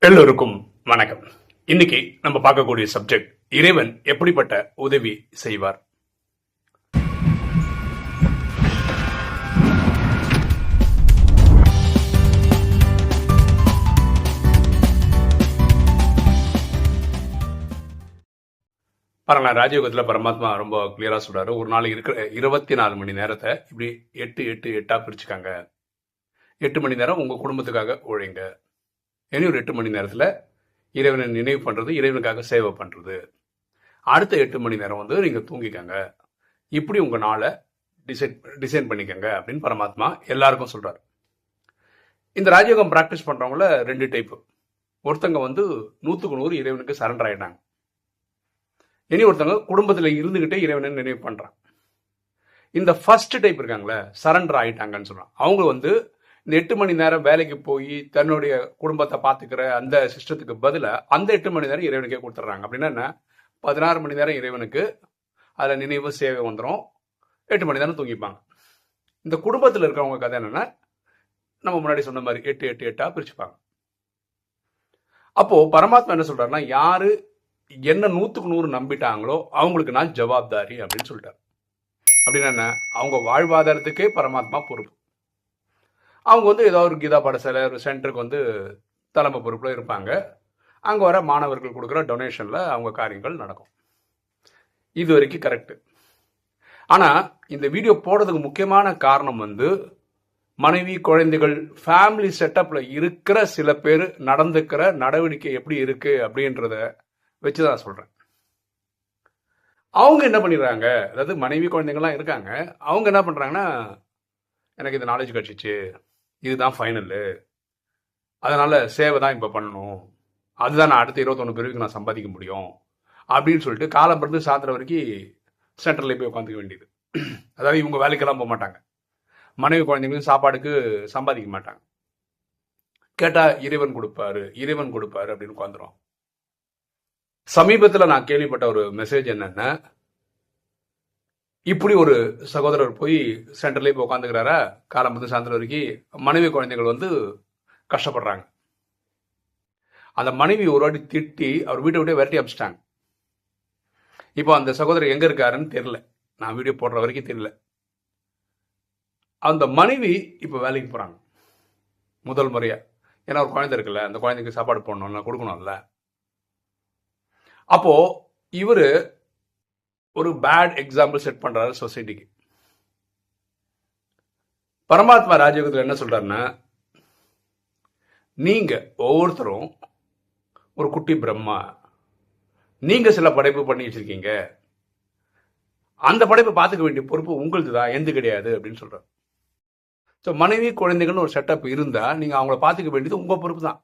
எல்லோருக்கும் வணக்கம். இன்னைக்கு நம்ம பார்க்கக்கூடிய சப்ஜெக்ட் இறைவன் எப்படிப்பட்ட உதவி செய்வார்? பாருங்க ராஜயோகத்தில் பரமாத்மா ரொம்ப கிளியராக சொல்றாரு. ஒரு நாள் இருக்கிற இருபத்தி நாலு மணி நேரத்தை இப்படி எட்டு எட்டு எட்டா பிரிச்சுக்காங்க. எட்டு மணி நேரம் உங்க குடும்பத்துக்காக உழைங்க. இனி ஒரு எட்டு மணி நேரத்தில் இறைவனை நினைவு பண்ணுறது இறைவனுக்காக சேவை பண்ணுறது அடுத்த எட்டு மணி நேரம் வந்து நீங்கள் தூங்கிக்கங்க. இப்படி உங்கள் நாளை டிசைட் டிசைன் பண்ணிக்கங்க அப்படின்னு பரமாத்மா எல்லாருக்கும் சொல்கிறார் இந்த ராஜயோகம் ப்ராக்டிஸ் பண்ணுறவங்கள ரெண்டு டைப்பு ஒருத்தங்க வந்து நூற்றுக்கு நூறு இறைவனுக்கு சரண்டர் ஆகிட்டாங்க இனி ஒருத்தங்க குடும்பத்தில் இருந்துக்கிட்டே இறைவனை நினைவு பண்ணுறாங்க இந்த ஃபர்ஸ்ட் டைப் இருக்காங்களே சரண்டர் ஆகிட்டாங்கன்னு சொல்கிறாங்க அவங்க வந்து இந்த எட்டு மணி நேரம் வேலைக்கு போய் தன்னுடைய குடும்பத்தை பார்த்துக்கிற அந்த சிஸ்டத்துக்கு பதிலாக அந்த எட்டு மணி நேரம் இறைவனுக்கே கொடுத்துட்றாங்க. அப்படின்னா என்ன? பதினாறு மணி நேரம் இறைவனுக்கு அதில் நினைவு சேவை வந்துடும் எட்டு மணி நேரம் தூங்கிப்பாங்க. இந்த குடும்பத்தில் இருக்கிறவங்க கதை என்னென்னா நம்ம முன்னாடி சொன்ன மாதிரி எட்டு எட்டு எட்டாக பிரிச்சுப்பாங்க. அப்போது பரமாத்மா என்ன சொல்கிறாருன்னா யார் என்ன நூற்றுக்கு நூறு நம்பிட்டாங்களோ அவங்களுக்கு நான் ஜவாப்தாரி அப்படின்னு சொல்லிட்டார். அப்படின்னா என்ன? அவங்க வாழ்வாதாரத்துக்கே பரமாத்மா பொறுப்பு. அவங்க வந்து ஏதோ ஒரு கீதா பாடசாலை ஒரு சென்டருக்கு வந்து தலைமை பொறுப்பில் இருப்பாங்க. அங்கே வர மாணவர்கள் கொடுக்குற டொனேஷனில் அவங்க காரியங்கள் நடக்கும். இது வரைக்கும் கரெக்டு ஆனால் இந்த வீடியோ போடுறதுக்கு முக்கியமான காரணம் வந்து மனைவி குழந்தைகள் ஃபேமிலி செட்டப்பில் இருக்கிற சில பேர் நடந்துக்கிற நடவடிக்கை எப்படி இருக்குது அப்படின்றத வச்சு தான் சொல்கிறேன் அவங்க என்ன பண்ணிடுறாங்க? அதாவது மனைவி குழந்தைங்கள்லாம் இருக்காங்க. அவங்க என்ன பண்ணுறாங்கன்னா எனக்கு இந்த நாலேஜ் கிடச்சிச்சு. இதுதான் ஃபைனலு அதனால் சேவை தான் இப்போ பண்ணணும். அதுதான் நான் அடுத்த இருபத்தொன்று பேருக்கு நான் சம்பாதிக்க முடியும். அப்படின்னு சொல்லிட்டு காலம் பிறந்து சாத்திர வரைக்கும் சென்டரில் போய் உட்காந்துக்க வேண்டியது. அதாவது இவங்க வேலைக்கெல்லாம் போக மாட்டாங்க. மனைவி குழந்தைங்களும் சாப்பாடுக்கு சம்பாதிக்க மாட்டாங்க. கேட்டால் இறைவன் கொடுப்பாரு இறைவன் கொடுப்பாரு அப்படின்னு உட்காந்துரும் சமீபத்தில் நான் கேள்விப்பட்ட ஒரு மெசேஜ் என்னென்னா இப்படி ஒரு சகோதரர் போய் சென்டர்லேயே போய் உட்காந்துக்கிறாரா காலம் வந்து சாயந்தரம் வரைக்கும் மனைவி குழந்தைகள் வந்து கஷ்டப்படுறாங்க. அந்த மனைவி ஒரு வாட்டி திட்டி அவர் வீட்டை விட்டே விரட்டி அமிச்சிட்டாங்க. இப்போ அந்த சகோதரர் எங்கே இருக்காருன்னு தெரில நான் வீடியோ போடுற வரைக்கும் தெரியல. அந்த மனைவி இப்போ வேலைக்கு போகிறாங்க முதல் முறையாக ஏன்னா ஒரு குழந்தை இருக்குல்ல அந்த குழந்தைக்கு சாப்பாடு போடணும்ல கொடுக்கணும்ல. அப்போது இவர் ஒரு பேட் எக்ஸாம்பிள் செட் பண்ணுறாரு சொசைட்டிக்கு பரமாத்மா ராஜயோகத்தில் என்ன சொல்கிறாருன்னா நீங்கள் ஒவ்வொருத்தரும் ஒரு குட்டி பிரம்மா நீங்கள் சில படைப்பு பண்ணி வச்சிருக்கீங்க. அந்த படைப்பை பார்த்துக்க வேண்டிய பொறுப்பு உங்களது தான் எந்த கிடையாது அப்படின்னு சொல்கிறார் ஸோ மனைவி குழந்தைகள்னு ஒரு செட்டப் இருந்தால் நீங்கள் அவங்கள பார்த்துக்க வேண்டியது உங்கள் பொறுப்பு தான்.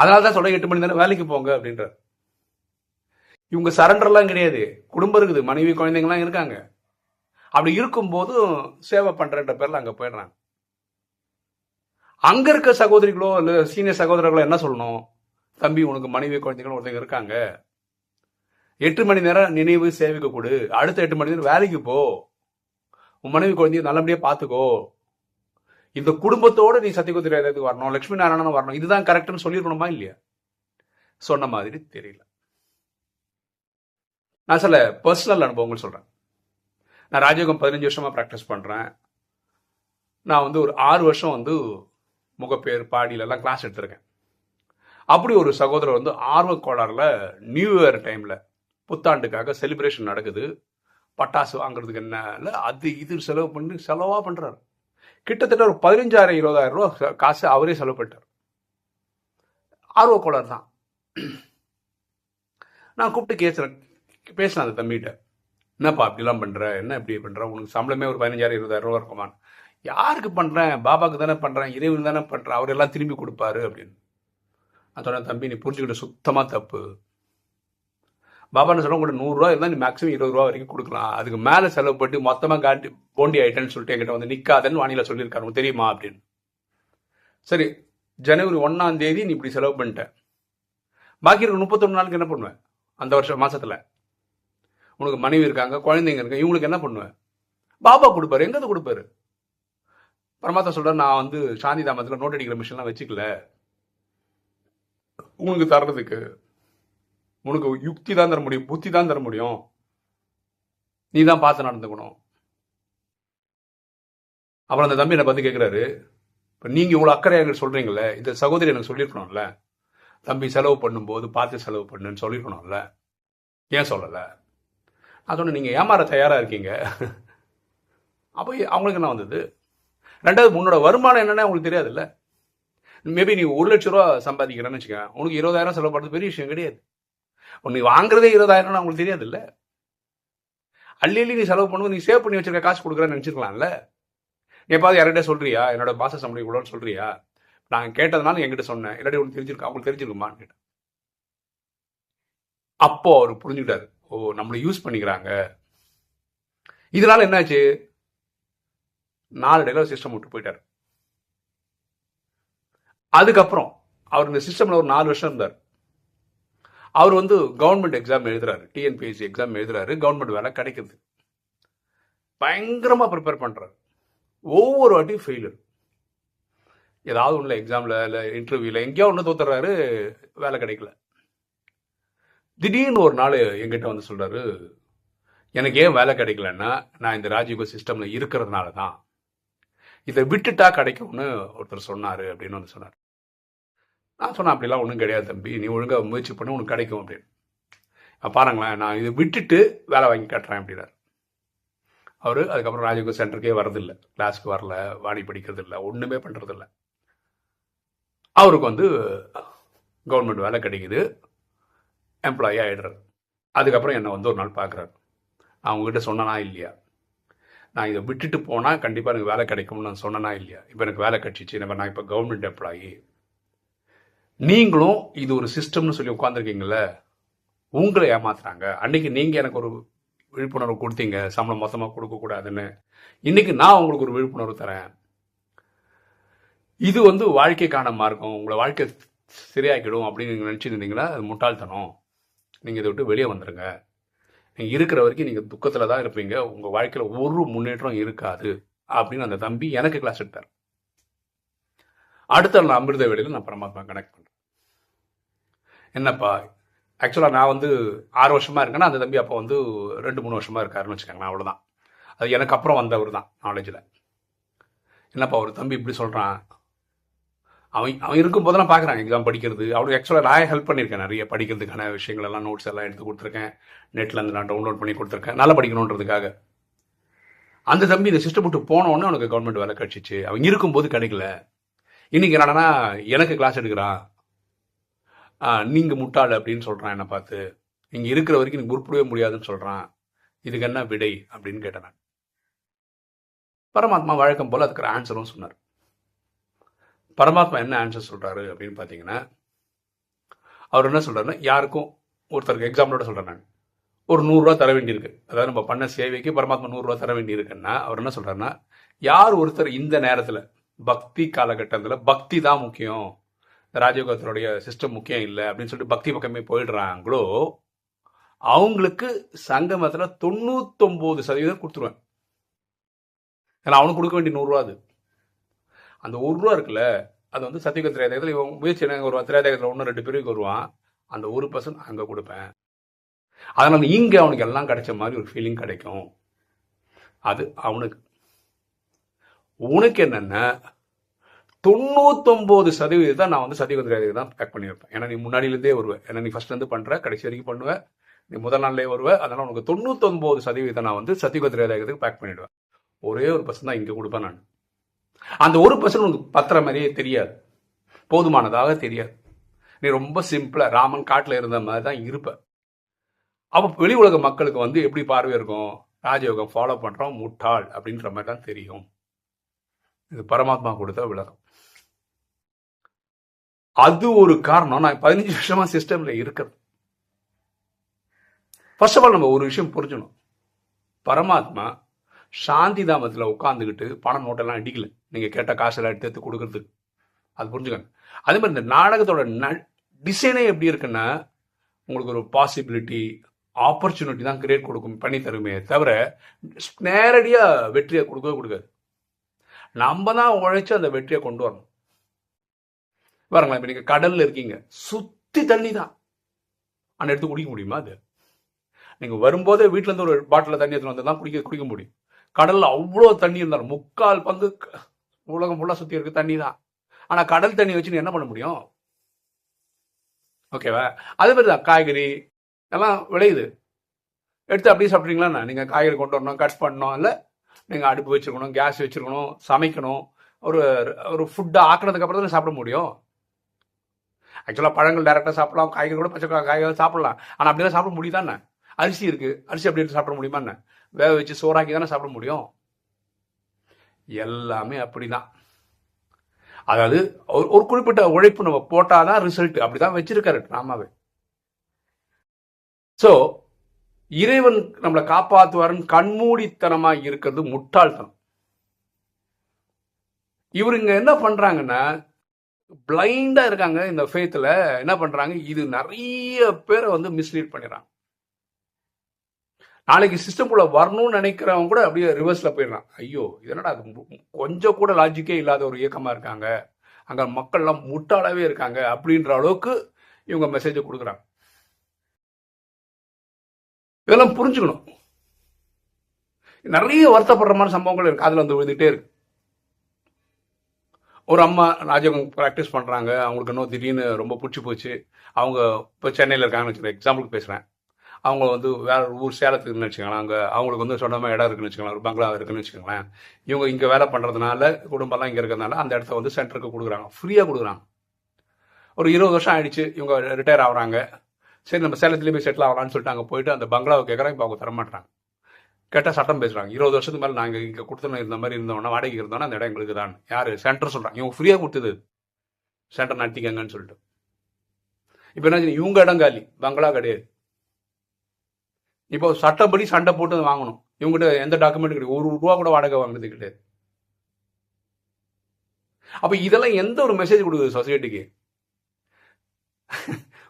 அதனால தான் சொல்ல எட்டு மணி நேரம் வேலைக்கு போங்க அப்படின்றார். இவங்க சரண்டர்லாம் கிடையாது. குடும்பம் இருக்குது. மனைவி குழந்தைங்கலாம் இருக்காங்க. அப்படி இருக்கும்போதும் சேவை பண்ணுறன்ற பேரில் அங்கே போயிடுறாங்க. அங்கே இருக்க சகோதரிகளோ இல்லை சீனியர் சகோதரர்களோ என்ன சொல்லணும்? தம்பி உனக்கு மனைவி குழந்தைகள் ஒருத்தங்க இருக்காங்க. எட்டு மணி நேரம் நினைவு சேவைக்கு கொடு. அடுத்த எட்டு மணி நேரம் வேலைக்கு போ. உன் மனைவி குழந்தைய நல்லபடியாக பார்த்துக்கோ இந்த குடும்பத்தோட நீ சத்தியகுதிரத்துக்கு வரணும். லட்சுமி நாராயணன் வரணும். இதுதான் கரெக்டுன்னு சொல்லியிருக்கணுமா இல்லையா? சொன்ன மாதிரி தெரியல. நான் சில பர்சனல் அனுபவங்கள் சொல்கிறேன் நான் ராஜயோகம் பதினஞ்சு வருஷமாக ப்ராக்டிஸ் பண்ணுறேன் நான் வந்து ஒரு ஆறு வருஷம் வந்து முகப்பேர் பாடியிலலாம் கிளாஸ் எடுத்திருக்கேன். அப்படி ஒரு சகோதரர் வந்து ஆர்வ கோளாறுல நியூ இயர் டைமில் புத்தாண்டுக்காக செலிப்ரேஷன் நடக்குது. பட்டாசு வாங்குறதுக்கு என்ன அது இது செலவு பண்ணி செலவாக பண்ணுறாரு கிட்டத்தட்ட ஒரு பதினஞ்சாயிரம் இருபதாயிரம் ரூபா காசு அவரே செலவு பண்ணிட்டார். ஆர்வ கோளாறு தான். நான் கூப்பிட்டு கேட்குறேன் பேசலாம் அந்த தம்பிகிட்ட. என்னப்பா அப்படிலாம் பண்ணுற என்ன இப்படி பண்ணுற உனக்கு சம்பளமே ஒரு பதினஞ்சாயிரம் இருபதாயிரம் ரூபா இருக்குமான்னு யாருக்கு பண்ணுறேன் பாபாவுக்கு தானே பண்ணுறேன் இறைவன் தானே பண்ணுறேன் அவர் எல்லாம் திரும்பி கொடுப்பாரு அப்படின்னு. நான் சொன்னேன் தம்பி நீ புரிஞ்சுக்கிட்ட சுத்தமாக தப்பு. பாபா என்ன சொல்ல கூட நூறுரூவா இருந்தால் நீ மேக்ஸிமம் இருபது ரூபா வரைக்கும் கொடுக்கலாம். அதுக்கு மேலே செலவு பண்ணி மொத்தமாக காட்டி போண்டி ஆயிட்டேன்னு சொல்லிட்டு என்கிட்ட வந்து நிற்காதன்னு வானியில் சொல்லியிருக்காரு. உங்களுக்கு தெரியுமா? அப்படின்னு. சரி ஜனவரி ஒன்றாம் தேதி நீ இப்படி செலவு பண்ணிட்ட. பாக்கி இருக்க முப்பத்தொன்று நாளுக்கு என்ன பண்ணுவேன் அந்த வருஷம் மாதத்தில் உனக்கு மனைவி இருக்காங்க குழந்தைங்க இருக்காங்க இவங்களுக்கு என்ன பண்ணுவேன்? பாபா கொடுப்பாரு எங்கேருந்து கொடுப்பாரு? பரமாத்மா சொல்றாரு நான் வந்து சாந்தி தாமத்தில் நோட் அடிக்கிற மிஷின்லாம் வச்சுக்கல. உனக்கு தர்றதுக்கு உனக்கு யுக்தி தான் தர முடியும் புத்தி தான் தர முடியும். நீ தான் பார்த்து நடந்துக்கணும். அப்புறம் அந்த தம்பி என்னை பார்த்து கேட்குறாரு இப்போ நீங்கள் இவ்வளோ அக்கறையாக என்கிட்ட சொல்கிறீங்களே இந்த சகோதரி எனக்கு சொல்லியிருக்கணும்ல. தம்பி செலவு பண்ணும்போது பார்த்து செலவு பண்ணுன்னு சொல்லியிருக்கணும்ல. ஏன் சொல்லலை? அதோட நீங்கள் ஏமாற தயாராக இருக்கீங்க. அப்போ அவங்களுக்கு என்ன வந்தது? ரெண்டாவது உன்னோட வருமானம் என்னன்னு அவங்களுக்கு தெரியாதுல்ல? மேபி நீ ஒரு லட்ச ரூபா சம்பாதிக்கிறேன்னு வச்சுக்க உனக்கு இருபதாயிரம் செலவு பண்ணுறது பெரிய விஷயம் கிடையாது. நீ வாங்குறதே இருபதாயிரம்னு அவங்களுக்கு தெரியாதுல்ல? அள்ளி அள்ளி நீ செலவு பண்ணும்போது நீ சேவ் பண்ணி வச்சிருக்க காசு கொடுக்குறேன்னு நினச்சிருக்கலாம்ல? நீ எப்பாவது யார்கிட்ட சொல்றியா? என்னோட பாச சம்பளம் இவ்வளோன்னு சொல்றியா? நான் கேட்டதுனால என்கிட்ட சொன்னேன். இல்லாட்டி உனக்கு தெரிஞ்சிருக்கா? அவங்களுக்கு தெரிஞ்சிருக்குமான்னு கேட்டேன். அப்போ அவர் புரிஞ்சுக்கிட்டாரு. ஓ நம்மளை யூஸ் பண்ணிக்கிறாங்க. இதனால என்னாச்சு? நாலு டெலிவரி சிஸ்டம் விட்டு போயிட்டார். அதுக்கப்புறம் அவர் இந்த சிஸ்டம்ல ஒரு நாலு வருஷம் இருந்தார். அவர் வந்து கவர்மெண்ட் எக்ஸாம் எழுதுறாரு. டிஎன்பிஎஸ்சி எக்ஸாம் எழுதுறாரு. கவர்மெண்ட் வேலை கிடைக்குது. பயங்கரமாக ப்ரிப்பேர் பண்ணுறாரு ஒவ்வொரு வாட்டியும் ஃபெயிலர் ஏதாவது ஒன்றில் எக்ஸாமில் இல்லை இன்டர்வியூவில் எங்கேயோ ஒன்று தோத்துறாரு வேலை கிடைக்கல. திடீர்னு ஒரு நாள் எங்கிட்ட வந்து சொல்கிறாரு எனக்கு ஏன் வேலை கிடைக்கலன்னா நான் இந்த ராஜீவ் சிஸ்டமில் இருக்கிறதுனால தான். இதை விட்டுட்டா கிடைக்கும்னு ஒருத்தர் சொன்னார் அப்படின்னு வந்து சொன்னார். நான் சொன்னேன் அப்படிலாம் ஒன்றும் கிடையாது தம்பி. நீ ஒழுங்காக முயற்சி பண்ணி உனக்கு கிடைக்கும் அப்படின்னு. பாருங்களேன் நான் இதை விட்டுட்டு வேலை வாங்கி கட்டுறேன் அப்படின்னாரு. அவர் அதுக்கப்புறம் ராஜீவ் சென்டருக்கே வரதில்லை கிளாஸ்க்கு வரல வாணி படிக்கிறது இல்லை ஒன்றுமே பண்ணுறதில்ல அவருக்கு வந்து கவர்மெண்ட் வேலை கிடைக்குது. எம்ப்ளாயி ஆகிடுறாரு அதுக்கப்புறம் என்னை வந்து ஒரு நாள் பார்க்குறாரு. நான் உங்ககிட்ட சொன்னனா இல்லையா? நான் இதை விட்டுட்டு போனால் கண்டிப்பாக எனக்கு வேலை கிடைக்கும்னு நான் சொன்னனா இல்லையா? இப்போ எனக்கு வேலை கிடச்சிச்சு. நம்ம நான் இப்போ கவர்மெண்ட் எம்ப்ளாயி நீங்களும் இது ஒரு சிஸ்டம்னு சொல்லி உட்காந்துருக்கீங்கள உங்களை ஏமாத்துறாங்க. அன்றைக்கி நீங்கள் எனக்கு ஒரு விழிப்புணர்வு கொடுத்தீங்க. சம்பளம் மொத்தமாக கொடுக்கக்கூடாதுன்னு. இன்றைக்கி நான் உங்களுக்கு ஒரு விழிப்புணர்வு தரேன். இது வந்து வாழ்க்கைக்கான மார்க்கம். உங்களை வாழ்க்கை சரியாக்கிடும் அப்படின்னு நீங்கள் நினச்சிருந்தீங்கன்னா அது முட்டாள்தனம். நீங்கள் இதை விட்டு வெளியே வந்துடுங்க நீங்கள் இருக்கிற வரைக்கும் நீங்கள் துக்கத்தில் தான் இருப்பீங்க. உங்கள் வாழ்க்கையில் ஒரு முன்னேற்றம் இருக்காது அப்படின்னு அந்த தம்பி எனக்கு கிளாஸ் எடுத்தார். அடுத்த நான் அமிர்த வேலையில் நான் பரமாத்மா கனெக்ட் பண்ணுறேன் என்னப்பா ஆக்சுவலாக நான் வந்து ஆறு வருஷமாக இருக்கேன்னா அந்த தம்பி அப்போ வந்து ரெண்டு மூணு வருஷமாக இருக்காருன்னு வச்சுக்கோங்களேன் அவ்வளோதான் அது எனக்கு அப்புறம் வந்தவர் தான் நாலேஜில் என்னப்பா ஒரு தம்பி இப்படி சொல்கிறான் அவன் அவன் இருக்கும் போதெல்லாம் பார்க்குறான் எக்ஸாம் படிக்கிறது. அவனுக்கு ஆக்சுவலாக நான் ஹெல்ப் பண்ணியிருக்கேன். நிறைய படிக்கிறதுக்கான விஷயங்கள் எல்லாம் நோட்ஸ் எல்லாம் எடுத்து கொடுத்துருக்கேன். நெட்டில் இருந்து நான் டவுன்லோட் பண்ணி கொடுத்துருக்கேன். நல்லா படிக்கணுன்றதுக்காக. அந்த தம்பி இந்த சிஸ்டம் விட்டு போனோடனே அவனுக்கு கவர்மெண்ட் வேலை கிடச்சிச்சு. அவன் இருக்கும்போது கிடைக்கல. இன்னைக்கு என்னடனா எனக்கு கிளாஸ் எடுக்கிறான். நீங்கள் முட்டாள் அப்படின்னு சொல்கிறான் என்னை பார்த்து. நீங்கள் இருக்கிற வரைக்கும் நீங்கள் உருப்படவே முடியாதுன்னு சொல்கிறான் இதுக்கு என்ன விடை அப்படின்னு கேட்டேன் பரமாத்மா வழக்கம் போல் அதுக்கு ஆன்சரும் சொன்னார். பரமாத்மா என்ன ஆன்சர் சொல்கிறாரு அப்படின்னு பார்த்தீங்கன்னா அவர் என்ன சொல்கிறாருன்னா யாருக்கும் ஒருத்தருக்கு எக்ஸாம்பிளோட சொல்கிறேன் நான். ஒரு நூறுரூவா தர வேண்டியிருக்கு. அதாவது நம்ம பண்ண சேவைக்கு பரமாத்மா நூறுரூவா தர வேண்டியிருக்குன்னா அவர் என்ன சொல்கிறாருன்னா யார் ஒருத்தர் இந்த நேரத்தில் பக்தி காலகட்டத்தில் பக்தி தான் முக்கியம். ராஜயோகத்தினுடைய சிஸ்டம் முக்கியம் இல்லை அப்படின்னு சொல்லிட்டு பக்தி பக்கமே போயிடுறாங்களோ அவங்களுக்கு சங்கமத்தில் தொண்ணூத்தொம்பது சதவீதம் கொடுத்துருவேன். ஏன்னா அவனுக்கு கொடுக்க வேண்டிய நூறுரூவா அது. அந்த ஒரு ரூபா இருக்குல்ல அது வந்து சத்தியக திரையாதகத்தில் இவன் முயற்சி என்ன வருவான் திரையாதகத்தில் ஒன்று ரெண்டு பேருக்கு வருவான். அந்த ஒரு பர்சன்ட் அங்கே கொடுப்பேன். அதனால் இங்கே அவனுக்கு எல்லாம் கிடைச்ச மாதிரி ஒரு ஃபீலிங் கிடைக்கும். அது அவனுக்கு. உனக்கு என்னென்ன தொண்ணூத்தொம்பது சதவீதம் நான் வந்து சத்தியக திரையாதகை தான் பேக் பண்ணி வைப்பேன் ஏன்னா நீ முன்னாடியிலேருந்தே வருவேன் ஏன்னா நீ ஃபஸ்ட்லேருந்து பண்ணுற கடைசி வரைக்கும் பண்ணுவேன் நீ முதல் நாள்லேயே வருவேன் அதனால் உனக்கு தொண்ணூத்தொம்பது சதவீதம் நான் வந்து சத்தியக திரையாதகத்துக்கு பேக் பண்ணிவிடுவேன் ஒரே ஒரு பர்சன் தான் இங்கே கொடுப்பேன் நான். அந்த ஒரு பர்சன்ட் உனக்கு பத்திர மாதிரியே தெரியாது. போதுமானதாக தெரியாது. நீ ரொம்ப சிம்பிளாக ராமன் காட்டில் இருந்த மாதிரி தான் இருப்ப. அப்போ வெளி உலக மக்களுக்கு வந்து எப்படி பார்வை இருக்கும்? ராஜயோகம் ஃபாலோ பண்ணுறோம் முட்டாள் அப்படின்ற மாதிரி தான் தெரியும். இது பரமாத்மா கொடுத்த விளக்கம். அது ஒரு காரணம். நான் பதினஞ்சு வருஷமா சிஸ்டம்ல இருக்கிறது ஃபர்ஸ்ட் ஆஃப் ஆல் நம்ம ஒரு விஷயம் புரிஞ்சணும் பரமாத்மா சாந்தி தாமத்தில் உட்காந்துக்கிட்டு பணம் நோட்டெல்லாம் அடிக்கல நீங்கள் கேட்ட காசெல்லாம் எடுத்து எடுத்து கொடுக்கறது. அது புரிஞ்சுக்கோங்க. அதே மாதிரி இந்த நாடகத்தோட ந டிசைனே எப்படி இருக்குன்னா உங்களுக்கு ஒரு பாசிபிலிட்டி ஆப்பர்ச்சுனிட்டி தான் கிரியேட் கொடுக்கும் பண்ணி தருமே தவிர நேரடியாக வெற்றியை கொடுக்கவே கொடுக்காது. நம்ம தான் உழைச்சி அந்த வெற்றியை கொண்டு வரணும். பாருங்களேன் இப்போ நீங்கள் கடலில் இருக்கீங்க. சுற்றி தண்ணி தான். ஆனால் எடுத்து குடிக்க முடியுமா அது? நீங்கள் வரும்போதே வீட்டிலேருந்து இருந்து ஒரு பாட்டில் தண்ணி எடுத்து வந்து தான் குடிக்க குடிக்க முடியும். கடல்ல அவ்வளோ தண்ணி இருந்தாலும் முக்கால் பங்கு உலகம் ஃபுல்லாக சுற்றி இருக்கு தண்ணி தான் ஆனால் கடல் தண்ணி வச்சு என்ன பண்ண முடியும்? ஓகேவா அதே மாதிரி தான். காய்கறி எல்லாம் விளையுது. எடுத்து அப்படியே சாப்பிட்றீங்களா நீங்கள் காய்கறி கொண்டு வரணும் கட் பண்ணணும் இல்லை நீங்கள் அடுப்பு வச்சுருக்கணும் கேஸ் வச்சுருக்கணும் சமைக்கணும் ஒரு ஒரு ஃபுட்டை ஆக்குனதுக்கு அப்புறம் தான் சாப்பிட முடியும். ஆக்சுவலாக பழங்கள் டேரெக்டாக சாப்பிடலாம் காய்கறி கூட பச்சை காய்கறி சாப்பிடலாம். ஆனால் அப்படிலாம் சாப்பிட முடியுதானே அரிசி இருக்குது அரிசி அப்படி சாப்பிட முடியுமா என்ன? வேக வச்சு சோறாக்கி தானே சாப்பிட முடியும்? எல்லாமே அப்படிதான். அதாவது ஒரு ஒரு குறிப்பிட்ட உழைப்பு நம்ம போட்டாதான் ரிசல்ட் அப்படிதான் வச்சிருக்காரு நாமாவே சோ இறைவன் நம்மளை காப்பாத்துவாருன்னு கண்மூடித்தனமா இருக்கிறது முட்டாள்தனம். இவருங்க என்ன பண்றாங்கன்னா பிளைண்டா இருக்காங்க இந்த ஃபேத்துல என்ன பண்றாங்க? இது நிறைய பேரை வந்து மிஸ்லீட் பண்ணிடுறாங்க. நாளைக்கு சிஸ்டம்குள்ளே வரணும்னு நினைக்கிறவங்க கூட அப்படியே ரிவர்ஸில் போயிடலாம். ஐயோ இதனடா அது கொஞ்சம் கூட லாஜிக்கே இல்லாத ஒரு இயக்கமாக இருக்காங்க. அங்கே மக்கள்லாம் முட்டாளாவே இருக்காங்க அப்படின்ற அளவுக்கு இவங்க மெசேஜை கொடுக்குறாங்க. இதெல்லாம் புரிஞ்சுக்கணும். நிறைய வருத்தப்படுற மாதிரி சம்பவங்கள் இருக்கு. அதில் வந்து விழுந்துட்டே இருக்கு. ஒரு அம்மா ராஜகம் ப்ராக்டிஸ் பண்ணுறாங்க அவங்களுக்கு இன்னும் திடீர்னு ரொம்ப பிடிச்சி போச்சு. அவங்க இப்போ சென்னையில் இருக்காங்கன்னு வச்சுருக்கேன் எக்ஸாம்பிளுக்கு பேசுகிறேன் அவங்க வந்து வேற ஊர் சேலத்துக்குன்னு வச்சுக்கோங்களேன். அங்கே அவங்களுக்கு வந்து சொந்தமாக இடம் இருக்குன்னு வச்சுக்கோங்களேன். ஒரு பங்களா இருக்குன்னு வச்சுக்கோங்களேன். இவங்க இங்கே வேலை பண்ணுறதுனால குடும்பம்லாம் இங்கே இருக்கிறதுனால அந்த இடத்த வந்து சென்டருக்கு கொடுக்குறாங்க. ஃப்ரீயாக கொடுக்குறாங்க. ஒரு இருபது வருஷம் ஆயிடுச்சு இவங்க ரிட்டையர் ஆகுறாங்க. சரி நம்ம சேலத்துலேயே போய் செட்டில் ஆகலாம்னு சொல்லிட்டு அங்கே போயிட்டு அந்த பங்களாவை கேட்குறாங்க இப்போ அவங்க தரமாட்டாங்க கேட்டால் சட்டம் பேசுகிறாங்க இருபது வருஷத்துக்கு மேலே நாங்கள் இங்கே கொடுத்துன இருந்த மாதிரி இருந்தோம்னா வாடகைக்கு இருந்தோம்னா அந்த இடம் எங்களுக்கு தான் யார்? சென்டர் சொல்கிறாங்க இவங்க ஃப்ரீயாக கொடுத்தது. சென்டர் நடத்திக்கங்கன்னு சொல்லிட்டு. இப்போ என்ன இவங்க இடம் காலி. பங்களா கிடையாது. இப்போ சட்டப்படி சண்டை போட்டு வாங்கணும். இவங்ககிட்ட எந்த டாக்குமெண்ட் கிடையாது. ஒரு ரூபா கூட வாடகை வாங்குறது கிடையாது அப்ப இதெல்லாம் எந்த ஒரு மெசேஜ் கொடுக்குது சொசைட்டிக்கு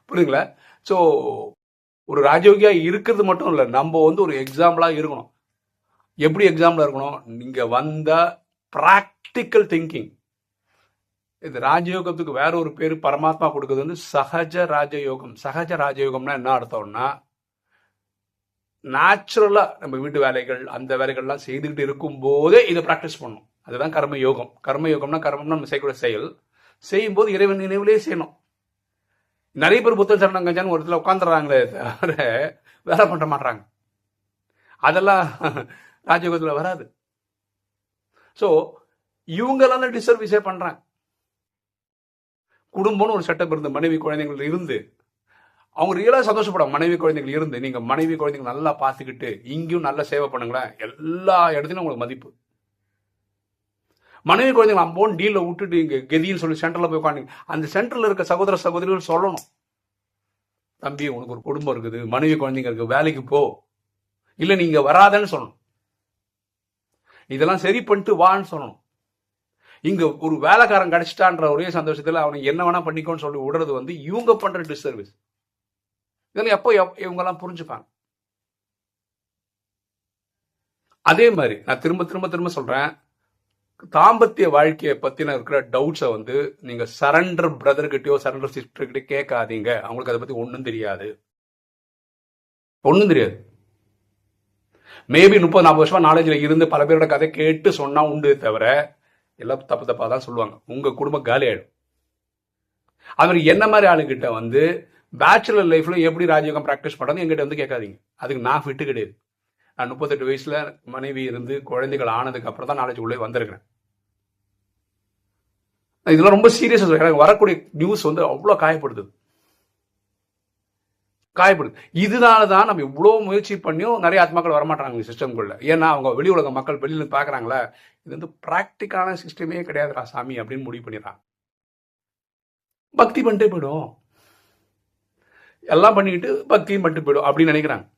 புரியுதுங்களா? ஸோ ஒரு ராஜயோகியா இருக்கிறது மட்டும் இல்லை. நம்ம வந்து ஒரு எக்ஸாம்பிளா இருக்கணும். எப்படி எக்ஸாம்பிளா இருக்கணும்? நீங்க வந்த ப்ராக்டிக்கல் திங்கிங் இது ராஜயோகத்துக்கு வேற ஒரு பேர் பரமாத்மா கொடுக்குறது வந்து சகஜ ராஜயோகம். சகஜ ராஜயோகம்னா என்ன அர்த்தம்னா நேச்சுரலாக நம்ம வீட்டு வேலைகள் அந்த வேலைகள்லாம் செய்துக்கிட்டு இருக்கும்போதே இதை ப்ராக்டிஸ் பண்ணணும் அதுதான் கர்ம யோகம் கர்ம யோகம்னா கர்மம்னா நம்ம செய்யக்கூடிய செயல். செய்யும்போது இறைவன் நினைவுலேயே செய்யணும். நிறைய பேர் புத்தக சரணம் கஞ்சான்னு ஒரு இடத்துல உட்காந்துடுறாங்களே தவிர வேலை பண்ண மாட்டாங்க அதெல்லாம் ராஜயோகத்தில் வராது. ஸோ இவங்கெல்லாம் தான் டிசர்வீஸே பண்ணுறாங்க குடும்பம்னு ஒரு செட்டப் இருந்து மனைவி குழந்தைகள் இருந்து அவங்க ரியலாக சந்தோஷப்படும் மனைவி குழந்தைகள் இருந்து நீங்கள் மனைவி குழந்தைகள் நல்லா பார்த்துக்கிட்டு இங்கேயும் நல்லா சேவை பண்ணுங்களேன். எல்லா இடத்துலையும் உங்களுக்கு மதிப்பு. மனைவி குழந்தைகள் அம்போன் டீலில் விட்டுட்டு இங்கே கெதின்னு சொல்லி சென்டரில் போய் உட்காந்து அந்த சென்டரில் இருக்க சகோதர சகோதரிகள் சொல்லணும். தம்பி உனக்கு ஒரு குடும்பம் இருக்குது. மனைவி குழந்தைங்க இருக்கு. வேலைக்கு போ. இல்லை நீங்கள் வராதன்னு சொல்லணும். இதெல்லாம் சரி பண்ணிட்டு வான்னு சொல்லணும். இங்க ஒரு வேலைக்காரன் கிடைச்சிட்டான்ற ஒரே சந்தோஷத்துல அவனை என்ன வேணா பண்ணிக்கோன்னு சொல்லி விடுறது வந்து இவங்க பண்ற டிஸ்சர்வீஸ் இதெல்லாம் எப்போ இவங்கெல்லாம் இவங்க எல்லாம் புரிஞ்சுப்பாங்க. அதே மாதிரி நான் திரும்ப திரும்ப திரும்ப சொல்றேன். தாம்பத்திய வாழ்க்கையை பத்தின இருக்கிற டவுட்ஸை வந்து நீங்க சரண்டர் பிரதர் கிட்டயோ சரண்டர் சிஸ்டர் கிட்டயோ கேட்காதீங்க. அவங்களுக்கு அதை பத்தி ஒன்றும் தெரியாது. ஒன்றும் தெரியாது. மேபி முப்பது நாற்பது வருஷமா நாலேஜ்ல இருந்து பல பேரோட கதை கேட்டு சொன்னா உண்டு தவிர எல்லாம் தப்பு தப்பா தான் சொல்லுவாங்க. உங்க குடும்பம் காலி ஆயிடும் மாதிரி என்ன மாதிரி ஆளுகிட்ட வந்து பேச்சுலர் லைஃப்பில் எப்படி ராஜயோகம் ப்ராக்டிஸ் பண்றது எங்கிட்ட வந்து கேட்காதீங்க. அதுக்கு நான் ஃபிட்டு கிடையாது. நான் முப்பத்தெட்டு வயசில் மனைவி இருந்து குழந்தைகள் ஆனதுக்கு அப்புறம் தான் நாலேஜ் உள்ளே வந்திருக்கிறேன். இதெல்லாம் ரொம்ப சீரியஸாக எனக்கு வரக்கூடிய நியூஸ் வந்து அவ்வளோ காயப்படுத்துது காயப்படுது. இதனால தான் நம்ம இவ்வளோ முயற்சி பண்ணியும் நிறைய ஆத்மாக்கள் வரமாட்டாங்க சிஸ்டம்குள்ள ஏன்னா அவங்க வெளி உலக மக்கள் வெளியில் பார்க்குறாங்களா இது வந்து ப்ராக்டிக்கான சிஸ்டமே கிடையாதுரா சாமி அப்படின்னு முடிவு பண்ணிடுறாங்க. பக்தி பண்ணிட்டே போயிடும். எல்லாம் பண்ணிக்கிட்டு பக்தியும் பண்ணிட்டு போயிடும் அப்படின்னு நினைக்கிறாங்க.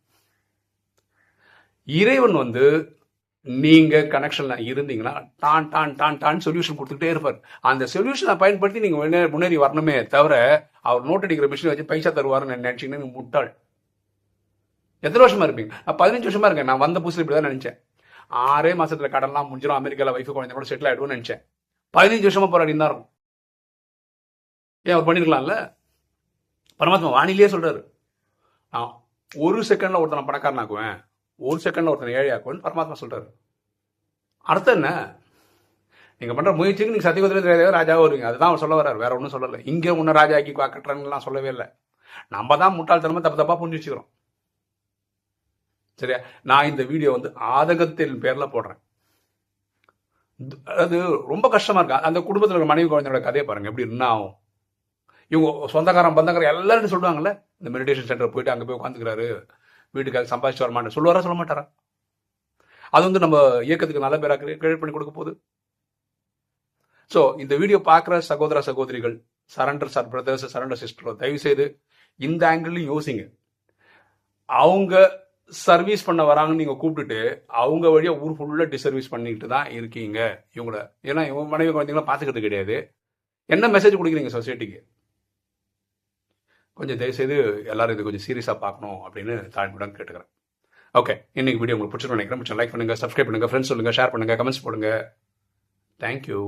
இறைவன் வந்து நீங்க கனெக்ஷன்ல இருந்தீங்கன்னா டான் டான் டான் டான் சொல்யூஷன் கொடுத்துட்டே இருப்பார். அந்த சொல்யூஷனை பயன்படுத்தி நீங்க முன்னேறி வரணுமே தவிர அவர் நோட் அடிக்கிற மிஷினை வச்சு பைசா தருவாருன்னு நினைச்சீங்கன்னா முட்டாள். எத்தனை வருஷமா இருப்பீங்க? நான் பதினஞ்சு வருஷமா இருக்கேன். நான் வந்த புதுசுல இப்படிதான் நினைச்சேன். ஆறே மாசத்துல கடன்லாம் முடிஞ்சிடும் அமெரிக்கால வைஃப் குழந்தை கூட செட்டில் ஆயிடுவோம்னு நினைச்சேன். பதினஞ்சு வருஷமா போராடி தான் இருக்கும். ஏன் அவர் பண்ணிருக்கலாம்ல? பரமாத்மா வானிலேயே சொல்றாரு. நான் ஒரு செகண்ட்ல ஒருத்தனை பணக்காரனாக்குவேன் ஒரு செகண்ட்ல ஒருத்தனை ஏழை ஏழையாக்குவேன் பரமாத்மா சொல்றாரு. அர்த்தம் என்ன? நீங்கள் பண்ணுற முயற்சிக்கு நீங்கள் சத்தியகுதிரை தெரியாத ராஜாவும் வருவீங்க. அதுதான் அவர் சொல்ல வர்றார். வேற ஒன்றும் சொல்லலை. இங்கே ஒன்று ராஜாக்கி ஆக்கி சொல்லவே இல்லை. நம்ம தான் முட்டாள்தனமாக தப்பு தப்பாக புரிஞ்சு வச்சுக்கிறோம். சரியா? நான் இந்த வீடியோ வந்து ஆதங்கத்தின் பேரில் போடுறேன். அது ரொம்ப கஷ்டமாக இருக்கு. அந்த குடும்பத்தில் இருக்கிற மனைவி குழந்தையோட கதையை பாருங்கள் எப்படி என்ன ஆகும் இவங்க சொந்தக்காரன் பந்தக்காரன் எல்லாரும் சொல்லுவாங்கல்ல இந்த மெடிடேஷன் சென்டர் போயிட்டு அங்கே போய் உட்காந்துக்கிறாரு வீட்டுக்காக சம்பாதிச்சு வரமாட்டேன் சொல்லுவாரா சொல்ல மாட்டாரா அது வந்து நம்ம இயக்கத்துக்கு நல்ல பேராக கிரியேட் பண்ணி கொடுக்க போகுது. ஸோ இந்த வீடியோ பார்க்குற சகோதர சகோதரிகள் சரண்டர் சார் பிரதர்ஸ் சரண்டர் சிஸ்டரோ தயவுசெய்து இந்த ஆங்கிள்லையும் யோசிங்க. அவங்க சர்வீஸ் பண்ண வராங்கன்னு நீங்கள் கூப்பிட்டுட்டு அவங்க வழியாக ஊர் ஃபுல்லாக டிசர்வீஸ் பண்ணிக்கிட்டு தான் இருக்கீங்க. இவங்கள ஏன்னா இவங்க மனைவி குழந்தைங்களாம் பார்த்துக்கிறது கிடையாது. என்ன மெசேஜ் கொடுக்குறீங்க சொசைட்டிக்கு கொஞ்சம் தயவுசெய்து எல்லாரும் இது கொஞ்சம் சீரியஸாக பார்க்கணும் அப்படின்னு தாழ்மையுடன் கேட்டுக்கிறேன். ஓகே இன்னைக்கு வீடியோ உங்களுக்கு பிடிச்சிருக்கோம் நினைக்கிறேன். பிடிச்ச லைக் பண்ணுங்கள் சப்ஸ்கிரைப் பண்ணுங்கள் ஃப்ரெண்ட்ஸ் சொல்லுங்கள் ஷேர் பண்ணுங்கள் கமெண்ட்ஸ் போடுங்க. தேங்க்யூ